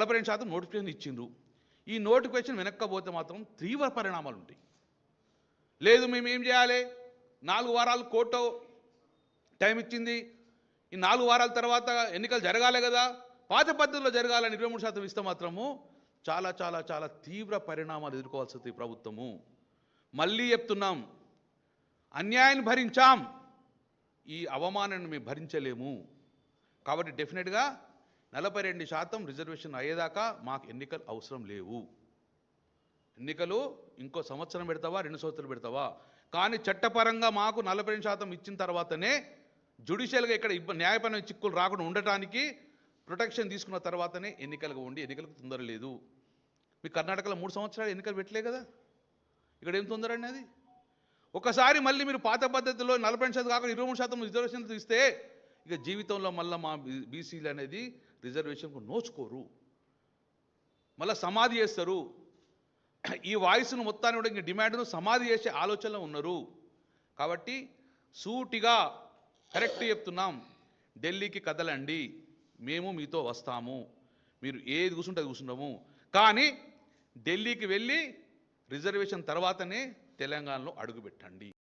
నలభై రెండు శాతం నోటిఫికేషన్ ఇచ్చిండ్రు. ఈ నోటిఫికేషన్ వెనక్కపోతే మాత్రం తీవ్ర పరిణామాలు ఉంటాయి లేదు మేము ఏం చేయాలి? నాలుగు వారాలు కోర్టు టైం ఇచ్చింది. ఈ నాలుగు వారాల తర్వాత ఎన్నికలు జరగాలి కదా. పాత పద్ధతిలో జరగాలని ఇరవై మూడు శాతం ఇస్తే మాత్రము చాలా చాలా చాలా తీవ్ర పరిణామాలు ఎదుర్కోవాల్సి వస్తుంది ప్రభుత్వము. మళ్ళీ చెప్తున్నాం అన్యాయాన్ని భరించాం. ఈ అవమానాన్ని మేము భరించలేము. కాబట్టి డెఫినెట్గా నలభై రెండు శాతం రిజర్వేషన్ అయ్యేదాకా మాకు ఎన్నికలు అవసరం లేవు. ఎన్నికలు ఇంకో సంవత్సరం పెడతావా రెండు సంవత్సరాలు పెడతావా? కానీ చట్టపరంగా మాకు నలభై రెండు శాతం ఇచ్చిన తర్వాతనే జుడిషియల్గా ఇక్కడ ఇబ్బ న్యాయపరమైన చిక్కులు రాకుండా ఉండటానికి ప్రొటెక్షన్ తీసుకున్న తర్వాతనే ఎన్నికలుగా ఉండి ఎన్నికలకు తొందర లేదు. మీ కర్ణాటకలో మూడు సంవత్సరాలు ఎన్నికలు పెట్టలే కదా? ఇక్కడ ఏం తొందర అండి అది? ఒకసారి మళ్ళీ మీరు పాత పద్ధతిలో నలభై రెండు శాతం కాకుండా ఇరవై మూడు శాతం రిజర్వేషన్ ఇస్తే ఇక జీవితంలో మళ్ళీ మా బీసీలు అనేది రిజర్వేషన్కు నోచుకోరు. మళ్ళీ సమాధి చేస్తారు. ఈ వాయిస్ను మొత్తాన్ని కూడా ఇంక డిమాండ్ను సమాధి చేసే ఆలోచనలో ఉన్నారు. కాబట్టి సూటిగా కరెక్ట్ చెప్తున్నాం. ఢిల్లీకి కదలండి. మేము మీతో వస్తాము. మీరు ఏది కూర్చుంటే అది కూర్చుంటాము. కానీ ఢిల్లీకి వెళ్ళి రిజర్వేషన్ తర్వాతనే తెలంగాణలో అడుగుపెట్టండి.